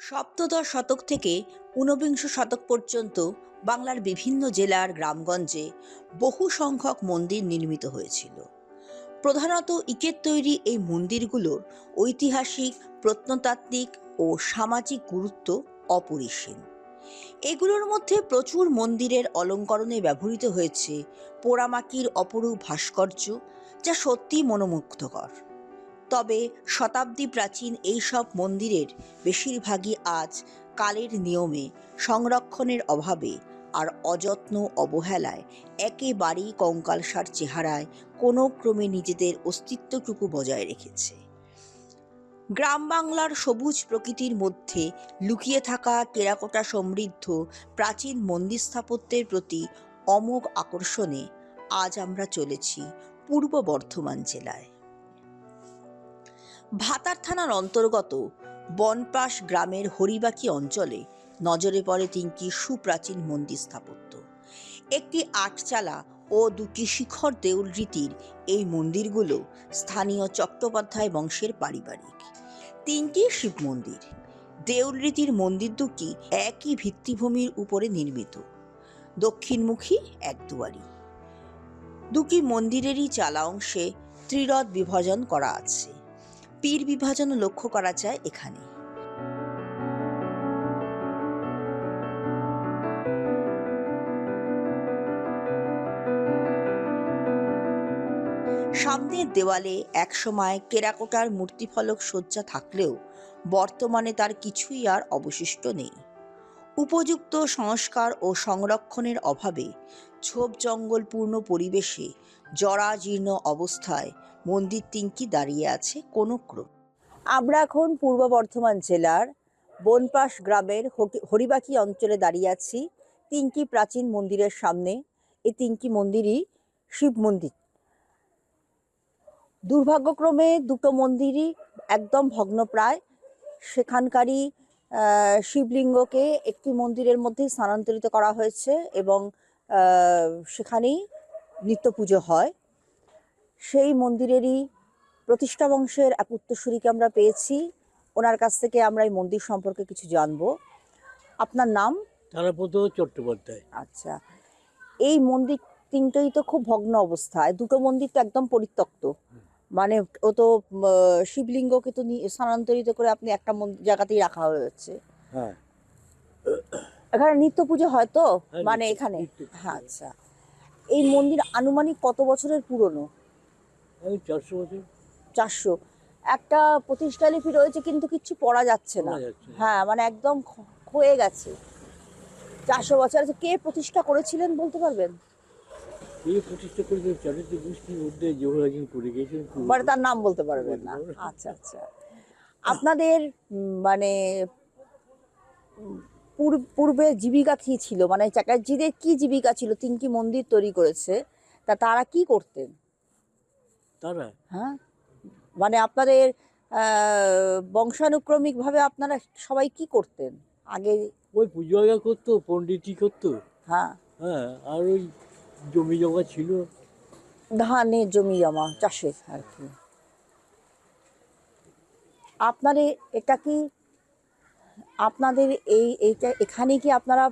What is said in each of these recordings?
সপ্তদশ শতক থেকে ঊনবিংশ শতক পর্যন্ত বাংলার বিভিন্ন জেলার গ্রামগঞ্জে বহু সংখ্যক মন্দির নির্মিত হয়েছিল। প্রধানত ইকের তৈরি এই মন্দিরগুলোর ঐতিহাসিক, প্রত্নতাত্ত্বিক ও সামাজিক গুরুত্ব অপরিসীম। এগুলোর মধ্যে প্রচুর মন্দিরের অলঙ্করণে ব্যবহৃত হয়েছে পোড়ামাটির অপরূপ ভাস্কর্য, যা সত্যিই মনোমুগ্ধকর। তবে শতাব্দী প্রাচীন এই সব মন্দিরের বেশিরভাগই আজ কালের নিয়মে সংরক্ষণের অভাবে আর অযত্ন অবহেলায় একেবারেই কঙ্কালসার চেহারায় কোনো ক্রমে নিজেদের অস্তিত্বটুকু বজায় রেখেছে। গ্রাম বাংলার সবুজ প্রকৃতির মধ্যে লুকিয়ে থাকা টেরাকোটা সমৃদ্ধ প্রাচীন মন্দির স্থাপত্যের প্রতি অমোঘ আকর্ষণে আজ আমরা চলেছি পূর্ব বর্ধমান জেলায়। ভাতার থানার অন্তর্গত বনপাস গ্রামের হরিবাকি অঞ্চলে নজরে পড়ে তিনটি সুপ্রাচীন মন্দির স্থাপত্য। একটি আটচালা ও দুটি শিখর দেউল রীতির এই মন্দিরগুলো স্থানীয় চট্টোপাধ্যায় বংশের পারিবারিক। তিনটি শিব মন্দির। দেউল রীতির মন্দির দুটি একই ভিত্তিভূমির উপরে নির্মিত। দক্ষিণমুখী এক দুয়ারি। দুটি মন্দিরেরই চালা অংশে ত্রিরথ বিভাজন করা আছে। পীর বিভাজন লক্ষ্য করা যায় এখানে। সামনের দেওয়ালে একসময় কেরাকোটার মূর্তিফলক সজ্জা থাকলেও বর্তমানে তার কিছুই আর অবশিষ্ট নেই। উপযুক্ত সংস্কার ও সংরক্ষণের অভাবে ছোপ জঙ্গলপূর্ণ পরিবেশে জরাজীর্ণ অবস্থায় মন্দির তিনটি দাঁড়িয়ে আছে কোনো ক্রম আমরা এখন পূর্ব বর্ধমান জেলার বনপাস গ্রামের হরিবাকি অঞ্চলে দাঁড়িয়ে আছি। তিনটি প্রাচীন মন্দিরের সামনে। এই তিনটি মন্দিরই শিব মন্দির। দুর্ভাগ্যক্রমে দুটো মন্দিরই একদম ভগ্নপ্রায়। সেখানকারই শিবলিঙ্গকে একটি মন্দিরের মধ্যে স্থানান্তরিত করা হয়েছে এবং সেখানেই নিত্য পুজো হয়। সেই মন্দিরেরই প্রতিষ্ঠা বংশের এক উত্তরসূরিকে আমরা পেয়েছি। ওনার কাছ থেকে আমরা এই মন্দির সম্পর্কে কিছু জানব। আপনার নাম? তারাপদ চট্টোপাধ্যায়। আচ্ছা। এই মন্দির তিনটেই তো খুব ভগ্ন অবস্থায় দুটো মন্দির তো একদম পরিত্যক্ত। মানে ও তো শিবলিঙ্গকে তো স্থানান্তরিত করে আপনি একটা জায়গাতেই রাখা হয়েছে হ্যাঁ। এখানে নিত্য পুজো হয় তো? হ্যাঁ, মানে এখানে? হ্যাঁ আচ্ছা। এই মন্দির আনুমানিক কত বছরের পুরনো? চারশো বছর। চারশো। একটা প্রতিষ্ঠা লিপি রয়েছে কিন্তু কিচ্ছু পড়া যাচ্ছে না। হ্যাঁ মানে একদম ক্ষয়ে গেছে। চারশো বছর কে প্রতিষ্ঠা করেছিলেন বলতে পারবেন? এই প্রতিষ্ঠা করেছিল চারিত্র গোষ্ঠীর মধ্যে যেভাবে একজন করে গিয়েছেন পূর্ব- মানে তার নাম বলতে পারবেন না। আচ্ছা আচ্ছা। আপনাদের মানে পূর্বে জীবিকা কি ছিল? মানে চ্যাটার্জিদের কি জীবিকা ছিল? তিনটি মন্দির তৈরি করেছে। তা তারা কি করতেন? তারা? হ্যাঁ? মানে আপনাদের বংশানুক্রমিকভাবে আপনারা সবাই কি করতেন? আগে ওই পুজো আগা করতো পণ্ডিতই করতো। হ্যাঁ। হ্যাঁ আর ওই জমি জমা ছিল? ধানের জমি জমা চাষের আর কি। আপনাদের এটা কি আপনাদের এই এইটা এখানে কি আপনারা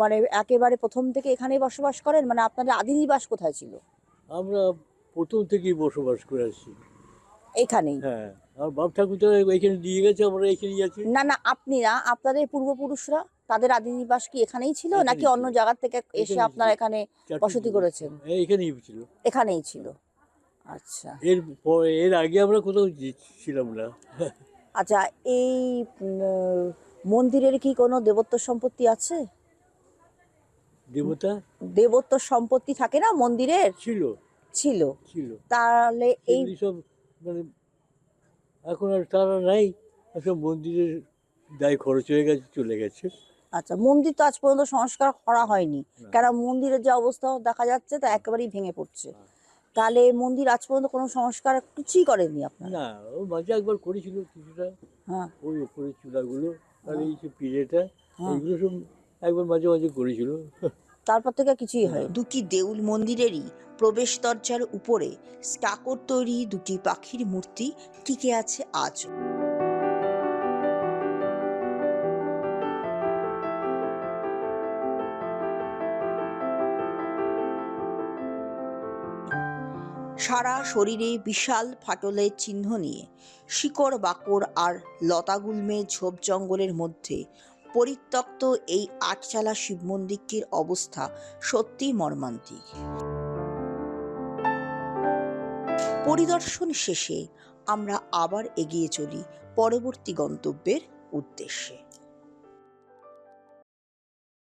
মানে একেবারে প্রথম থেকে এখানেই বসবাস করেন? মানে আপনাদের আদি নিবাস কোথায় ছিল? আমরা প্রথম থেকেই বসবাস করে আসছি। এখানেই? হ্যাঁ আর বাপ ঠাকুর তো এখানে দিয়ে গেছে আমরা এখানেই আছি। না না আপনি না আপনাদের পূর্বপুরুষরা? তাদের আদি নিবাস কি এখানেই ছিল নাকি অন্য। জায়গা থেকে এসে আপনারা এখানে বসতি করেছেন? এখানেই ছিল। এখানেই ছিল। আচ্ছা। এর পরে এর আগে আমরা কোথাও ছিলাম না। আচ্ছা এই মন্দিরের কি কোনো দেবত্ব সম্পত্তি আছে? দেবতা? দেবত্ব সম্পত্তি থাকে না মন্দিরের? ছিল। ছিল। ছিল। তাহলে এই সব মানে এখন আর তারা নাই। সব মন্দিরের দায় খরচ হয়ে গেছে চলে গেছে। আচ্ছা মন্দির তো আজ পর্যন্ত সংস্কার করা হয়নি। কারণ মন্দিরের যে অবস্থা দেখা যাচ্ছে তা একেবারেই ভেঙে পড়ছে। হ্যাঁ। তাহলে মন্দির আজ পর্যন্ত কোনো সংস্কার কিছুই করেননি আপনারা? না ও মাঝে একবার করেছিল কিছুটা হ্যাঁ। ওই ওপরে চূড়াগুলো আর এই যে পিড়েটা হ্যাঁ। এইগুলো সব একবার মাঝে মাঝে করেছিল। তারপর থেকে কিছুই হয় দুটি দেউল মন্দিরেরই প্রবেশ দরজার উপরে স্টাকোর তৈরি দুটি পাখির মূর্তি টিকে আছে আজও। সারা শরীরে বিশাল ফাটলের চিহ্ন নিয়ে শিকড়, বাকড় আর লতাগুল্মে ঝোপ জঙ্গলের মধ্যে পরিত্যক্ত এই আটচালা শিব মন্দিরটির অবস্থা সত্যি মর্মান্তিক। পরিদর্শন শেষে আমরা আবার এগিয়ে চলি পরবর্তী গন্তব্যের উদ্দেশ্যে।